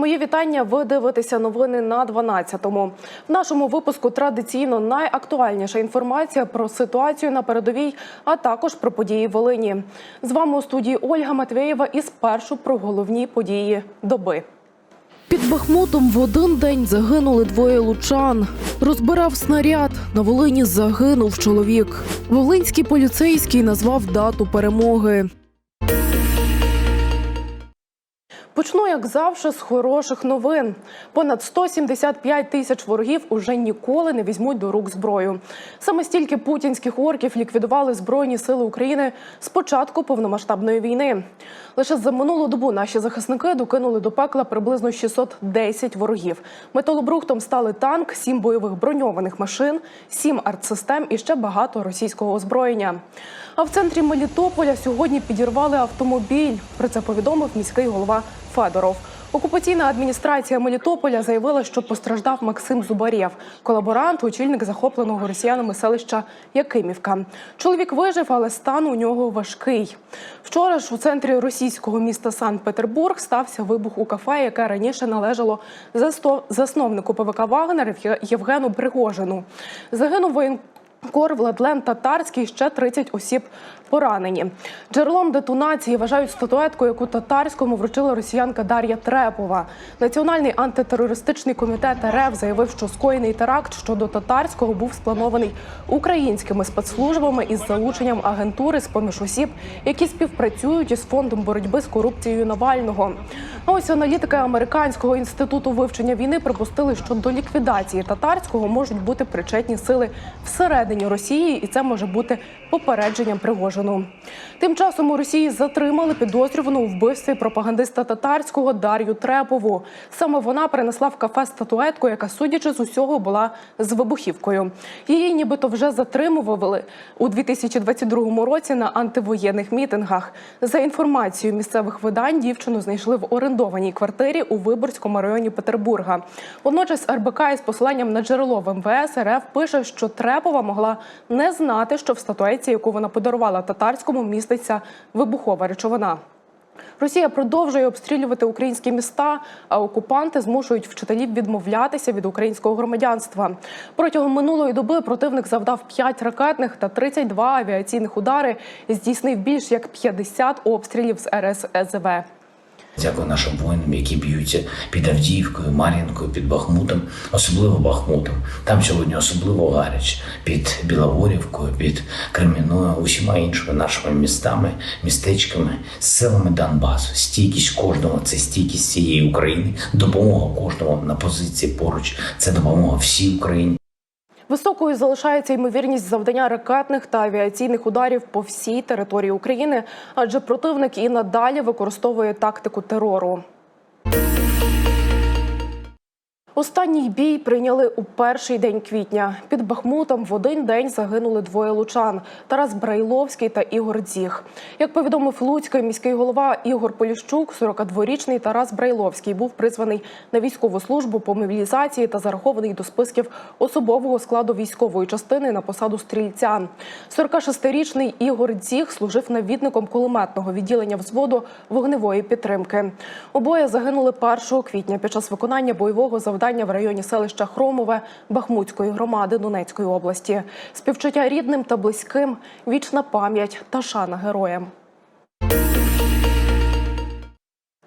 Мої вітання. Ви дивитеся новини на 12-му. В нашому випуску традиційно найактуальніша інформація про ситуацію на передовій, а також про події в Волині. З вами у студії Ольга Матвєєва і спершу про головні події доби. Під Бахмутом в один день загинули двоє лучан. Розбирав снаряд. На Волині загинув чоловік. Волинський поліцейський назвав дату перемоги. Почну, як завжди, з хороших новин. Понад 175 тисяч ворогів уже ніколи не візьмуть до рук зброю. Саме стільки путінських орків ліквідували збройні сили України з початку повномасштабної війни. Лише за минулу добу наші захисники докинули до пекла приблизно 610 ворогів. Металобрухтом стали танк, сім бойових броньованих машин, сім артсистем і ще багато російського озброєння. А в центрі Мелітополя сьогодні підірвали автомобіль. Про це повідомив міський голова Федоров. Окупаційна адміністрація Мелітополя заявила, що постраждав Максим Зубарєв, колаборант, очільник захопленого росіянами селища Якимівка. Чоловік вижив, але стан у нього важкий. Вчора ж у центрі російського міста Санкт-Петербург стався вибух у кафе, яке раніше належало засновнику ПВК Вагнер Євгену Пригожину. Загинув воєн. Кор Владлен Татарський ще 30 осіб поранені. Джерелом детонації вважають статуетку, яку татарському вручила росіянка Дар'я Трепова. Національний антитерористичний комітет РФ заявив, що скоєний теракт щодо татарського був спланований українськими спецслужбами із залученням агентури з поміж осіб, які співпрацюють із фондом боротьби з корупцією Навального. А ось аналітики американського інституту вивчення війни припустили, що до ліквідації татарського можуть бути причетні сили всередині Росії, і це може бути попередженням Пригожину. Тим часом у Росії затримали підозрювану у вбивстві пропагандиста татарського Дар'ю Трепову. Саме вона принесла в кафе статуетку, яка, судячи з усього, була з вибухівкою. Її нібито вже затримували у 2022 році на антивоєнних мітингах. За інформацією місцевих видань, дівчину знайшли в орендованій квартирі у Виборському районі Петербурга. Водночас РБК із посиланням на джерело в МВС РФ пише, що Трепова могла не знати, що в статуетці, яку вона подарувала татарському, міститься вибухова речовина. Росія продовжує обстрілювати українські міста, а окупанти змушують вчителів відмовлятися від українського громадянства. Протягом минулої доби противник завдав 5 ракетних та 32 авіаційних удари, здійснив більш як 50 обстрілів з РСЗВ. Дякую нашим воїнам, які б'ються під Авдіївкою, Мар'їнкою, під Бахмутом, особливо Бахмутом. Там сьогодні особливо гаряче під Білогорівкою, під Креміною, усіма іншими нашими містами, містечками, селами Донбасу. Стійкість кожного це стійкість всієї України, допомога кожного на позиції поруч. Це допомога всій Україні. Високою залишається ймовірність завдання ракетних та авіаційних ударів по всій території України, адже противник і надалі використовує тактику терору. Останній бій прийняли у перший день квітня. Під Бахмутом в один день загинули двоє лучан: Тарас Брайловський та Ігор Дзіг. Як повідомив Луцький міський голова Ігор Поліщук, 42-річний Тарас Брайловський був призваний на військову службу по мобілізації та зарахований до списків особового складу військової частини на посаду стрільця. 46-річний Ігор Дзіг служив навідником кулеметного відділення взводу вогневої підтримки. Обоє загинули 1 квітня під час виконання бойового завдання в районі селища Хромове Бахмутської громади Донецької області. Співчуття рідним та близьким, вічна пам'ять та шана героям.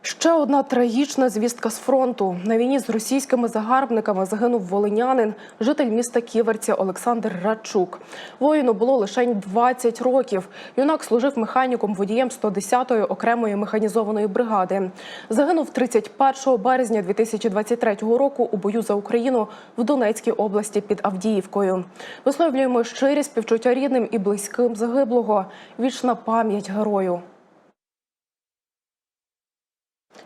Ще одна трагічна звістка з фронту. На війні з російськими загарбниками загинув волинянин, житель міста Ківерці Олександр Радчук. Воїну було лише 20 років. Юнак служив механіком водієм 110-ї окремої механізованої бригади. Загинув 31 березня 2023 року у бою за Україну в Донецькій області під Авдіївкою. Висловлюємо щирі співчуття рідним і близьким загиблого. Вічна пам'ять герою.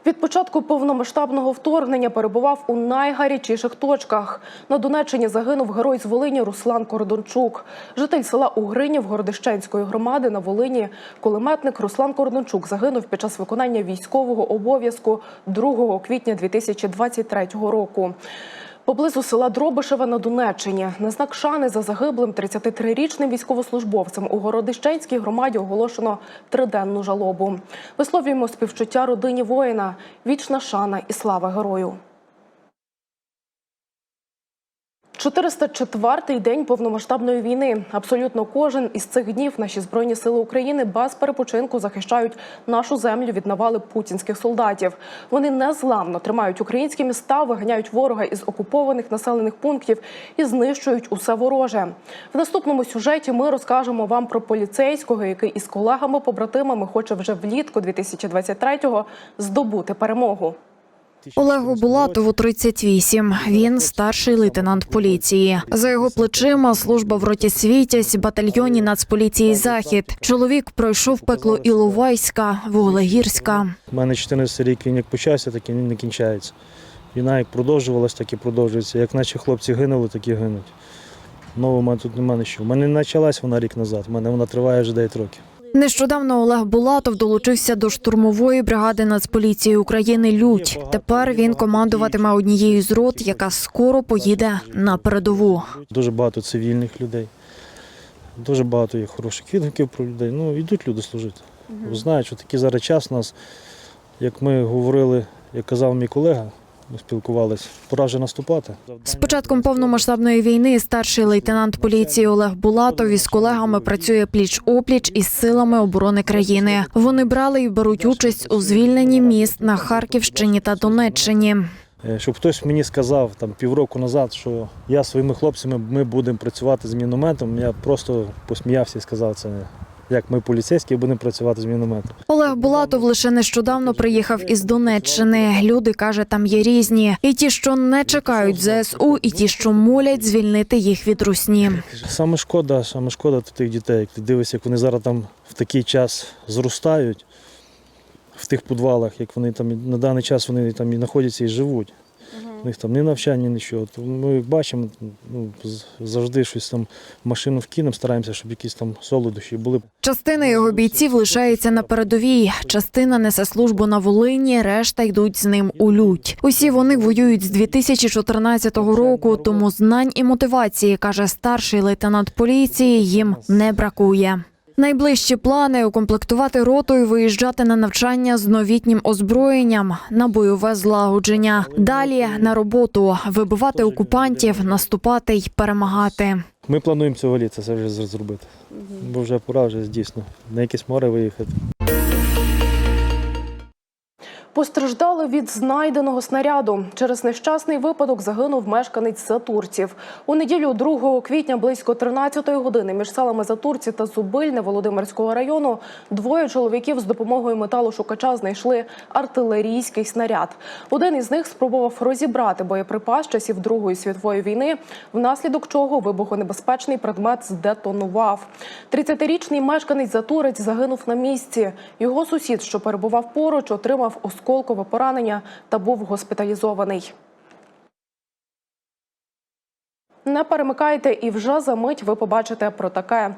Від початку повномасштабного вторгнення перебував у найгарячіших точках. На Донеччині загинув герой з Волині Руслан Кордончук. Житель села Угринів Городищенської громади на Волині. Кулеметник Руслан Кордончук загинув під час виконання військового обов'язку 2 квітня 2023 року. Поблизу села Дробишева на Донеччині на знак шани за загиблим 33-річним військовослужбовцем у Городищенській громаді оголошено триденну жалобу. Висловлюємо співчуття родині воїна, вічна шана і слава герою. 404-й день повномасштабної війни. Абсолютно кожен із цих днів наші збройні сили України без перепочинку захищають нашу землю від навали путінських солдатів. Вони незламно тримають українські міста, виганяють ворога із окупованих населених пунктів і знищують усе вороже. В наступному сюжеті ми розкажемо вам про поліцейського, який із колегами-побратимами хоче вже влітку 2023-го здобути перемогу. Олегу Булатову 38. Він старший лейтенант поліції. За його плечима служба в роті Світязь, батальйоні Нацполіції Захід. Чоловік пройшов пекло Іловайська, Вуглегірська. У мене 14 рік він як почався, так і не кінчається. Війна як продовжувалась, так і продовжується. Як наші хлопці гинули, так і гинуть. Нового мене тут немає нічого. У мене не почалась вона рік назад, у мене вона триває вже 9 років. Нещодавно Олег Булатов долучився до штурмової бригади Нацполіції України Лють. Тепер він командуватиме однією з рот, яка скоро поїде на передову. Дуже багато цивільних людей, дуже багато є хороших відгуків про людей. Ну, йдуть люди служити. Знають, що такий зараз час у нас, як ми говорили, як казав мій колега, спілкувалися, пора вже наступати. З початком повномасштабної війни старший лейтенант поліції Олег Булатов із колегами працює пліч опліч із силами оборони країни. Вони брали і беруть участь у звільненні міст на Харківщині та Донеччині. Е, Щоб хтось мені сказав там півроку назад, що я своїми хлопцями ми будемо працювати з мінометом, я просто посміявся і сказав це. Як ми поліцейські будемо працювати з мінометом. Олег Булатов лише нещодавно приїхав із Донеччини. Люди каже, там є різні. І ті, що не чекають ЗСУ, і ті, що молять звільнити їх від русні. Саме шкода, саме шкода тих дітей. Як ти дивишся, як вони зараз там в такий час зростають в тих підвалах, як вони там на даний час вони там і знаходяться і живуть. Них там ні навчання, нічого. То ми бачимо, ну, завжди щось там в машину вкинемо, стараємося, щоб якісь там солодощі були. Частина його бійців лишається на передовій. Частина несе службу на Волині, решта йдуть з ним у лють. Усі вони воюють з 2014 року, тому знань і мотивації, каже старший лейтенант поліції, їм не бракує. Найближчі плани укомплектувати роту і виїжджати на навчання з новітнім озброєнням на бойове злагодження. Далі на роботу вибивати окупантів, наступати й перемагати. Ми плануємо цього літа це вже зробити. Бо вже пора вже дійсно на якесь море виїхати. Постраждали від знайденого снаряду. Через нещасний випадок загинув мешканець Затурців. У неділю 2 квітня близько 13-ї години між селами Затурці та Зубильне Володимирського району двоє чоловіків з допомогою металошукача знайшли артилерійський снаряд. Один із них спробував розібрати боєприпас часів Другої світової війни, внаслідок чого вибухонебезпечний предмет здетонував. 30-річний мешканець Затурець загинув на місці. Його сусід, що перебував поруч, отримав осколкове поранення та був госпіталізований. Не перемикайте, і вже за мить ви побачите про таке.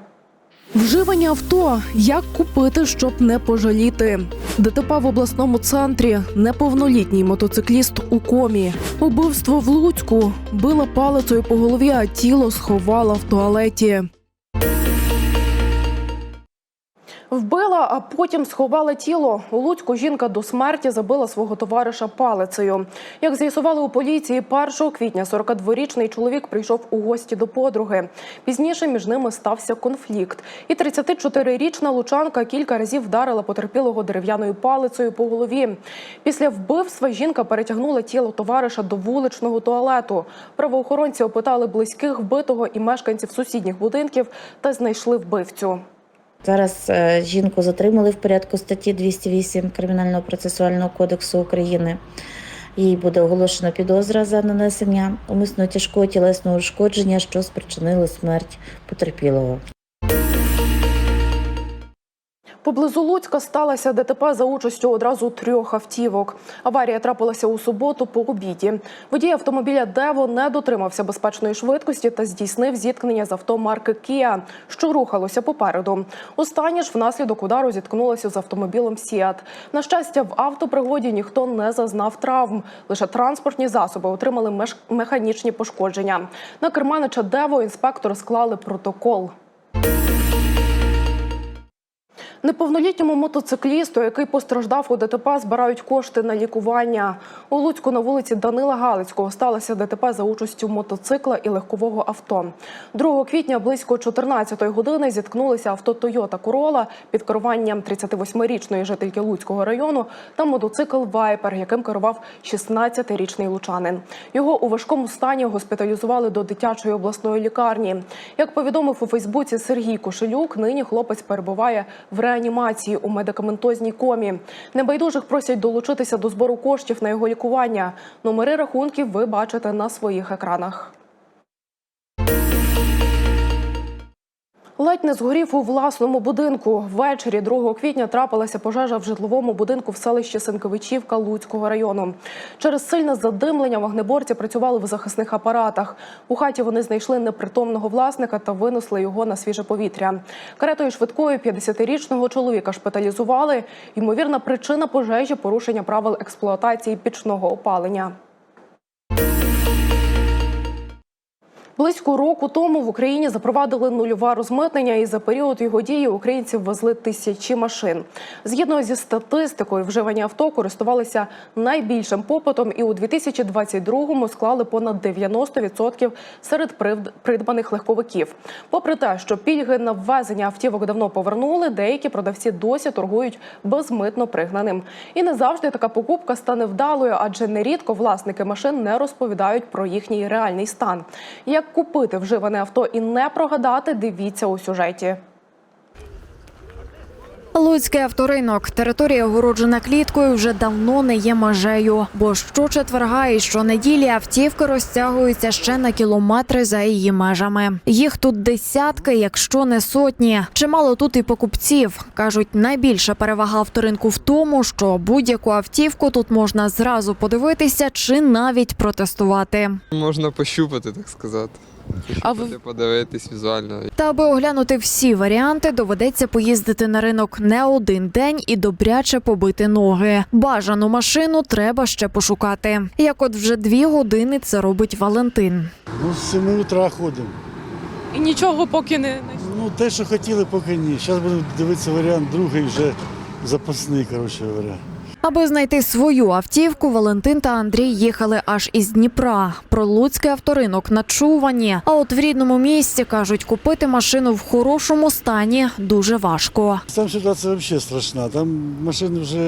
Вживані авто. Як купити, щоб не пожаліти? ДТП в обласному центрі. Неповнолітній мотоцикліст у комі. Убивство в Луцьку. Била палицею по голові, а тіло сховала в туалеті. Вбила, а потім сховала тіло. У Луцьку жінка до смерті забила свого товариша палицею. Як з'ясували у поліції, 1 квітня 42-річний чоловік прийшов у гості до подруги. Пізніше між ними стався конфлікт. І 34-річна лучанка кілька разів вдарила потерпілого дерев'яною палицею по голові. Після вбивства жінка перетягнула тіло товариша до вуличного туалету. Правоохоронці опитали близьких вбитого і мешканців сусідніх будинків та знайшли вбивцю. Зараз е, жінку затримали в порядку статті 208 Кримінального процесуального кодексу України. Їй буде оголошено підозра за нанесення умисного тяжкого тілесного ушкодження, що спричинило смерть потерпілого. Поблизу Луцька сталося ДТП за участю одразу трьох автівок. Аварія трапилася у суботу по обіді. Водій автомобіля Дево не дотримався безпечної швидкості та здійснив зіткнення з авто марки Kia, що рухалося попереду. Останнє ж внаслідок удару зіткнулося з автомобілем Сіат. На щастя, в автопригоді ніхто не зазнав травм. Лише транспортні засоби отримали механічні пошкодження. На керманича Дево інспектори склали протокол. Неповнолітньому мотоциклісту, який постраждав у ДТП, збирають кошти на лікування. У Луцьку на вулиці Данила Галицького сталося ДТП за участю мотоцикла і легкового авто. 2 квітня близько 14 години зіткнулися авто Toyota Corolla під керуванням 38-річної жительки Луцького району та мотоцикл Viper, яким керував 16-річний лучанин. Його у важкому стані госпіталізували до дитячої обласної лікарні. Як повідомив у Фейсбуці Сергій Кошелюк, нині хлопець перебуває в реанімації у медикаментозній комі. Небайдужих просять долучитися до збору коштів на його лікування. Номери рахунків ви бачите на своїх екранах. Ледь не згорів у власному будинку. Ввечері 2 квітня трапилася пожежа в житловому будинку в селищі Сенковичівка Луцького району. Через сильне задимлення вогнеборці працювали в захисних апаратах. У хаті вони знайшли непритомного власника та винесли його на свіже повітря. Каретою швидкою 50-річного чоловіка шпиталізували. Ймовірна причина пожежі порушення правил експлуатації пічного опалення. Близько року тому в Україні запровадили нульове розмитнення, і за період його дії українці ввезли тисячі машин. Згідно зі статистикою, вживані авто користувалися найбільшим попитом, і у 2022-му склали понад 90% серед придбаних легковиків. Попри те, що пільги на ввезення автівок давно повернули, деякі продавці досі торгують безмитно пригнаним. І не завжди така покупка стане вдалою, адже нерідко власники машин не розповідають про їхній реальний стан. Як купити вживане авто і не прогадати, дивіться у сюжеті. Луцький авторинок. Територія огороджена кліткою вже давно не є межею. Бо щочетверга і щонеділі автівки розтягуються ще на кілометри за її межами. Їх тут десятки, якщо не сотні. Чимало тут і покупців. кажуть, найбільша перевага авторинку в тому, що будь-яку автівку тут можна зразу подивитися чи навіть протестувати. Можна пощупати, так сказати. А Пощупати, подивитись візуально. Та аби оглянути всі варіанти, доведеться поїздити на ринок не один день і добряче побити ноги. Бажану машину треба ще пошукати. Як от вже дві години це робить Валентин. Ну, з 7 утра ходимо. І нічого поки не Ну, те, що хотіли, поки ні. Зараз будемо дивитися варіант другий, вже запасний, коротше говоря. Аби знайти свою автівку, Валентин та Андрій їхали аж із Дніпра. Про Луцький авторинок начувані. А от в рідному місті кажуть, купити машину в хорошому стані дуже важко. Там ситуація взагалі страшна. Там машини вже,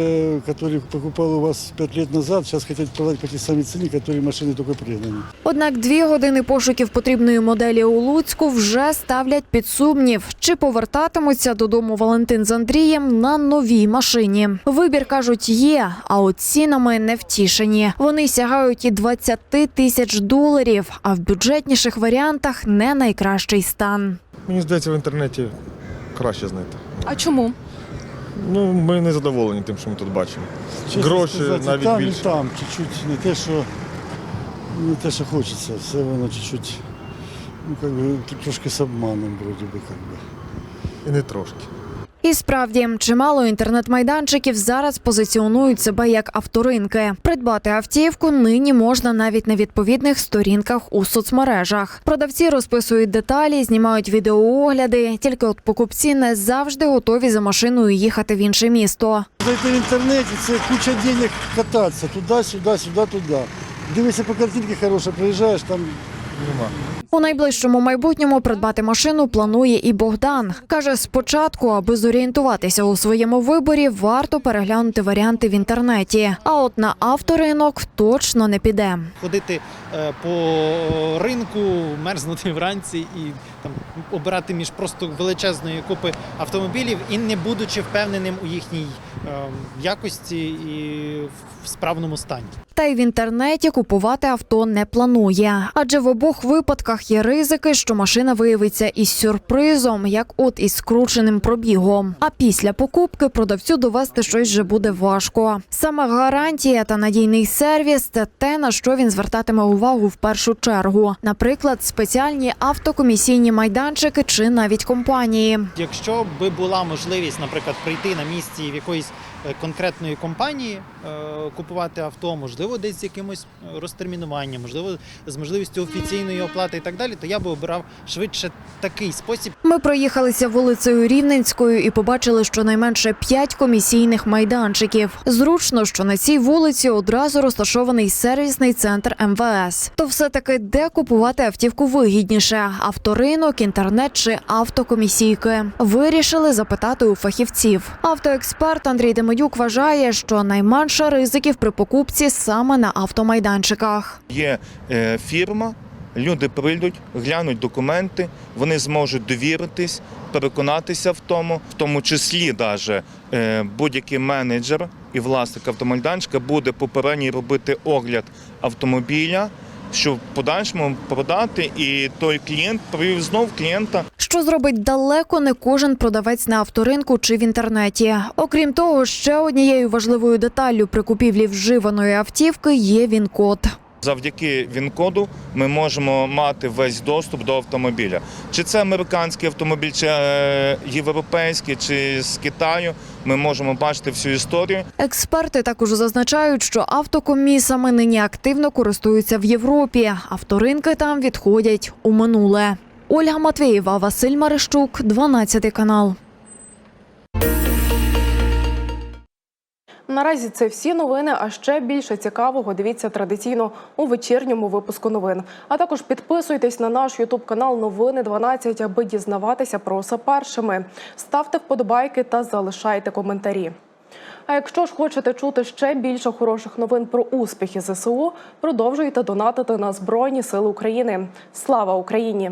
які покупали у вас 5 років назад, зараз хочуть продати по тій самій ціні, які машини тільки пригнані. Однак дві години пошуків потрібної моделі у Луцьку вже ставлять під сумнів, чи повертатимуться додому Валентин з Андрієм на новій машині. Вибір кажуть є, а от цінами не втішені. Вони сягають і 20 тисяч доларів, а в бюджетніших варіантах не найкращий стан. Мені здається, в інтернеті краще знайти. А чому? Ну, ми не задоволені тим, що ми тут бачимо. Чесно Гроші сказати, навіть там більше. і там, чуть-чуть не те, що не те, що хочеться. Все воно чуть-чуть, ну, как би, трошки з обманом, вроді би, как би. І не трошки. І справді чимало інтернет-майданчиків зараз позиціонують себе як авторинки. Придбати автівку нині можна навіть на відповідних сторінках у соцмережах. Продавці розписують деталі, знімають відеоогляди. Тільки от покупці не завжди готові за машиною їхати в інше місто. Зайти в інтернеті це куча денег кататися туди, сюди, сюди, туди. Дивишся по картинці хороша, приїжджаєш, там Нема. У найближчому майбутньому придбати машину планує і Богдан. Каже, спочатку, аби зорієнтуватися у своєму виборі, варто переглянути варіанти в інтернеті. А от на авторинок точно не піде. ходити е, по ринку, мерзнути вранці і там обирати між просто величезної купи автомобілів і не будучи впевненим у їхній е, якості і в справному стані. Та й в інтернеті купувати авто не планує, адже в обох випадках є ризики, що машина виявиться із сюрпризом, як от із скрученим пробігом. А після покупки продавцю довести щось вже буде важко. Саме гарантія та надійний сервіс це те, на що він звертатиме увагу в першу чергу. Наприклад, спеціальні автокомісійні майданчики чи навіть компанії. Якщо би була можливість, наприклад, прийти на місці в якоїсь е, конкретної компанії, е, купувати авто, можливо, десь з якимось е, розтермінуванням, можливо, з можливістю офіційної оплати і так далі, то я би обирав швидше такий спосіб. Ми проїхалися вулицею Рівненською і побачили щонайменше п'ять комісійних майданчиків. Зручно, що на цій вулиці одразу розташований сервісний центр МВС. То все таки де купувати автівку вигідніше: авторинок, інтернет чи автокомісійки. Вирішили запитати у фахівців. Автоексперт Андрій Демидюк вважає, що найменше ризиків при покупці саме на автомайданчиках. Є е, фірма, люди прийдуть, глянуть документи, вони зможуть довіритись, переконатися в тому, в тому числі даже е, будь-який менеджер і власник автомайданчика буде попередньо робити огляд автомобіля, щоб в подальшому продати, і той клієнт привів знов клієнта Що зробить далеко не кожен продавець на авторинку чи в інтернеті. Окрім того, ще однією важливою деталлю при купівлі вживаної автівки є він-код. Завдяки він-коду ми можемо мати весь доступ до автомобіля. Чи це американський автомобіль, чи е, європейський, чи з Китаю. Ми можемо бачити всю історію. Експерти також зазначають, що автокомісами нині активно користуються в Європі. Авторинки там відходять у минуле. Ольга Матвієва, Василь Марищук, 12 канал. Наразі це всі новини. А ще більше цікавого дивіться традиційно у вечірньому випуску новин. А також підписуйтесь на наш Ютуб канал Новини 12, аби дізнаватися про все першими. Ставте вподобайки та залишайте коментарі. А якщо ж хочете чути ще більше хороших новин про успіхи ЗСУ, продовжуйте донатити на Збройні Сили України. Слава Україні!